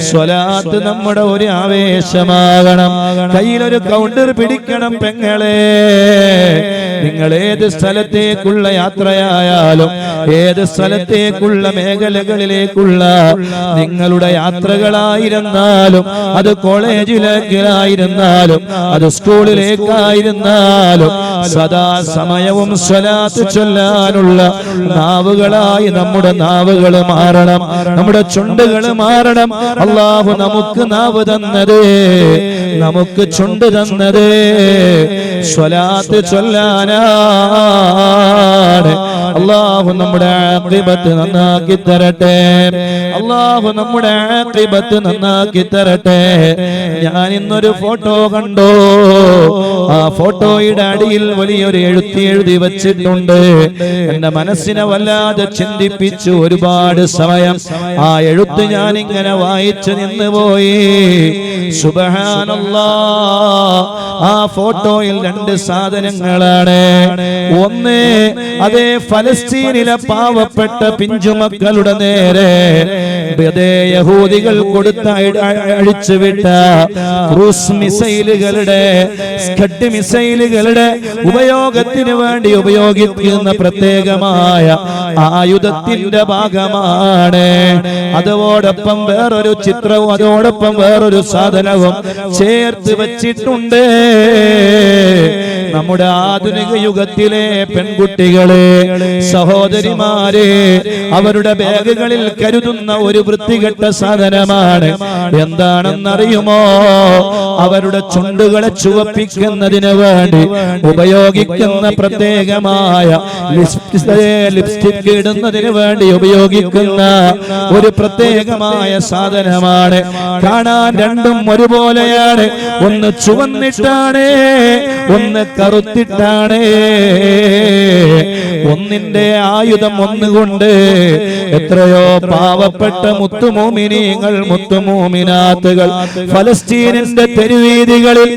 സ്വലാത്ത് നമ്മുടെ ഒരു ആവേശമാകണം. കയ്യിലൊരു കൗണ്ടർ പിടിക്കണം പെങ്ങളെ. നിങ്ങൾ ഏത് സ്ഥലത്തേക്കുള്ള യാത്രയായാലും ഏത് സ്ഥലത്തേക്കുള്ള മേഖലകളിലേക്കുള്ള നിങ്ങളുടെ യാത്രകളായിരുന്നാലും അത് കോളേജിലേക്കായിരുന്നാലും അത് സ്കൂളിലേക്കായിരുന്നാലും സദാ സമയവും സ്വലാത്ത് ചൊല്ലാനുള്ള നാവുകളായി നമ്മുടെ നാവുകൾ മാറണം നമ്മുടെ ചുണ്ടുകൾ മാറണം അള്ളാഹു നമുക്ക് നാവ് തന്നത് നമുക്ക് ചുണ്ട് തന്നത് സ്വലാത്ത് ചൊല്ലാനാണ്. അള്ളാഹു നമ്മുടെ ആക്രിബത്ത് നന്നാക്കി തരട്ടെ. അള്ളാഹു നമ്മുടെ ആക്രിബത്ത് നന്നാക്കി തരട്ടെ. ഞാൻ ഇന്നൊരു ഫോട്ടോ കണ്ടോ. ആ ഫോട്ടോയുടെ അടിയിൽ വലിയൊരു എഴുത്തി എഴുതി വച്ചിട്ടുണ്ട്. എന്റെ മനസ്സിനെ വല്ലാതെ ചിന്തിപ്പിച്ചു ഒരുപാട് സമയം. ആ എഴുത്ത് ഞാൻ ഇങ്ങനെ വായിച്ചു നിന്ന് പോയി. സുബഹാനല്ലാ. ആ ഫോട്ടോയിൽ രണ്ട് സാധനങ്ങളാണ്. ഒന്ന് അതേ ഫലസ്തീനിലെ പാവപ്പെട്ട പിഞ്ചുമക്കളുടെ നേരെ യഹൂദികൾ കൊടുത്ത അഴിച്ചുവിട്ട ക്രൂസ് മിസൈലുകളുടെ സ്കഡ് മിസൈലുകളുടെ ഉപയോഗത്തിന് വേണ്ടി ഉപയോഗിക്കുന്ന പ്രത്യേകമായ ആയുധത്തിന്റെ ഭാഗമാണ്. അതോടൊപ്പം വേറൊരു ചിത്രവും അതോടൊപ്പം വേറൊരു സാധനവും ചേർത്ത് വച്ചിട്ടുണ്ട്. നമ്മുടെ ആധുനിക യുഗത്തിലെ പെൺകുട്ടികളെ സഹോദരിമാരെ അവരുടെ ബാഗുകളിൽ കരുതുന്ന ഒരു വൃത്തികെട്ട സാധനമാണ്. എന്താണെന്നറിയുമോ? അവരുടെ ചുണ്ടുകളെ ചുവപ്പിക്കുന്നതിന് വേണ്ടി ഉപയോഗിക്കുന്ന പ്രത്യേകമായ ലിപ്സ്റ്റിക് ഇടുന്നതിന് വേണ്ടി ഉപയോഗിക്കുന്ന ഒരു പ്രത്യേകമായ സാധനമാണ് കാണാൻ രണ്ടും ഒരുപോലെയാണ്. ഒന്ന് ചുവന്നിട്ടാണ് ഒന്ന് കറുത്തിട്ടാണ്. ഒന്നിന്റെ ആയുധം ഒന്നുകൊണ്ട് എത്രയോ പാവപ്പെട്ട മുത്തുമോമിനിയങ്ങൾ മുത്തുമോമിനാത്തുകൾ. ഫലസ്തീനിന്റെ തെരുവീതികളിൽ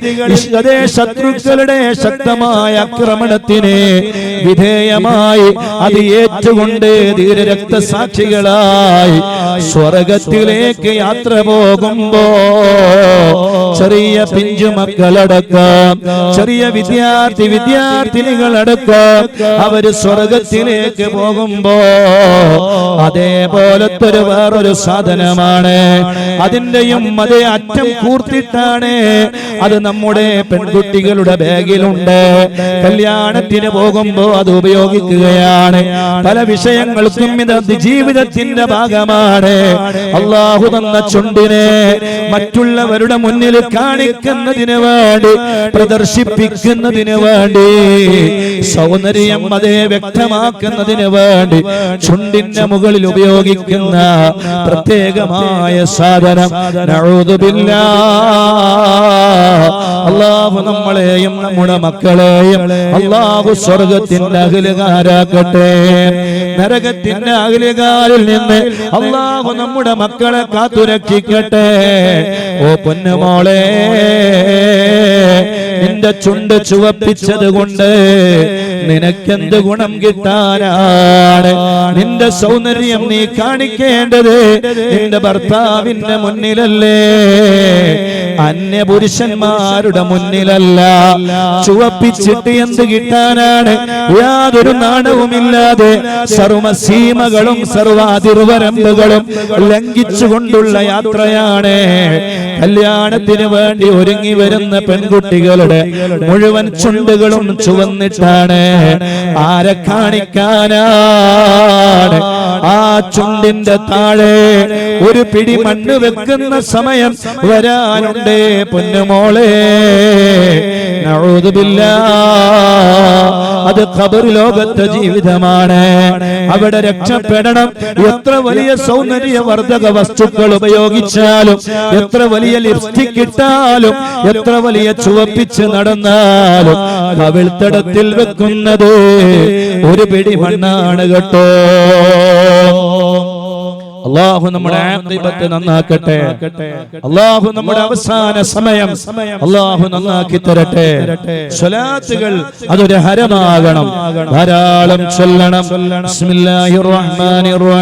ശത്രുക്കളുടെ ശക്തമായ ആക്രമണത്തിന് വിധേയമായി അത് ഏറ്റുകൊണ്ട് ധീരരക്തസാക്ഷികളായി സ്വർഗത്തിലേക്ക് യാത്ര പോകുമ്പോ ചെറിയ പിഞ്ചു പിഞ്ചുമക്കളടക്കം ചെറിയ വിദ്യാർത്ഥി വിദ്യാർത്ഥിനികളടക്കം അവർ സ്വർഗത്തിലേക്ക് പോകുമ്പോ അതേപോലത്തെ ഒരു വേറൊരു സാധനമാണ് അതിന്റെയും അതേ അറ്റം കൂർത്തിട്ടാണ് അത് നമ്മുടെ പെൺകുട്ടികളുടെ ബാഗിലുണ്ട്. കല്യാണത്തിന് പോകുമ്പോ അത് ഉപയോഗിക്കുകയാണ്. പല വിഷയങ്ങൾക്കും ഇത് ജീവിതത്തിന്റെ ഭാഗമാണ്. അള്ളാഹു തന്ന ചുണ്ടിനെ മറ്റുള്ളവരുടെ മുന്നിൽ കാണിക്കുന്നതിന് വേണ്ടി പ്രദർശിപ്പിക്കുന്നതിന് വേണ്ടി സൗന്ദര്യം അതേ വ്യക്തമാക്കുന്നതിന് വേണ്ടി ചുണ്ടിന്റെ മുകളിൽ ഉപയോഗിക്കുന്ന പ്രത്യേകമായ സാധനം. നഊദുബില്ലാ. അള്ളാഹു നമ്മളെയും നമ്മുടെ മക്കളെയും അള്ളാഹു സ്വർഗത്തിന്റെ അഖിലുകാരാക്കട്ടെ. നരകത്തിന്റെ അഖിലുകാരിൽ നിന്ന് അള്ളാഹു നമ്മുടെ മക്കളെ കാത്തുരക്ഷിക്കട്ടെ. ഓ പൊന്നുമോളെ നിന്റെ ചുണ്ട് ചുവപ്പിച്ചത് കൊണ്ട് നിനക്കെന്ത് ഗുണം കിട്ടാനാണ്? നിന്റെ സൗന്ദര്യം നീ കാണിക്കേണ്ടത് നിന്റെ ഭർത്താവിന്റെ മുന്നിലല്ലേ? അന്യ പുരുഷന്മാരുടെ മുന്നിലല്ല. ചുവപ്പിച്ചിട്ട് എന്ത് കിട്ടാനാണ്? യാതൊരു നാണവുമില്ലാതെ സർവസീമകളും സർവാതിർവരമ്പുകളും ലംഘിച്ചുകൊണ്ടുള്ള യാത്രയാണ്. കല്യാണത്തിന് വേണ്ടി ഒരുങ്ങി വരുന്ന പെൺകുട്ടികളുടെ മുഴുവൻ ചുണ്ടുകളും ചുവന്നിട്ടാണ്. ആരെ കാണിക്കാനാണ് ചുണ്ടിന്റെ താഴെ ഒരു പിടി മണ്ണ് വെക്കുന്ന സമയം വരാനുണ്ടേ പൊന്നുമോളെ നഊദുബില്ലാ. അത് ഖബർ ലോകത്തെ ജീവിതമാണ്. അവിടെ രക്ഷപ്പെടണം. എത്ര വലിയ സൗന്ദര്യ വർദ്ധക വസ്തുക്കൾ ഉപയോഗിച്ചാലും എത്ര വലിയ ലിപ്സ്റ്റിക് ഇട്ടാലും എത്ര വലിയ ചുവപ്പിച്ച് നടന്നാലും കവിൾത്തടത്തിൽ വെക്കുന്നത് ഒരു പിടി മണ്ണാണ് കേട്ടോ. അള്ളാഹു നമ്മുടെ ആഖിബത്ത് നന്നാക്കട്ടെ. അള്ളാഹു നമ്മുടെ അവസാന സമയം അള്ളാഹു നന്നാക്കി തരട്ടെ. സ്വലാത്തുകൾ അതൊരു ഹരമാകണം. ധാരാളം ചൊല്ലണം. ബിസ്മില്ലാഹിർ റഹ്മാനിർ റഹീം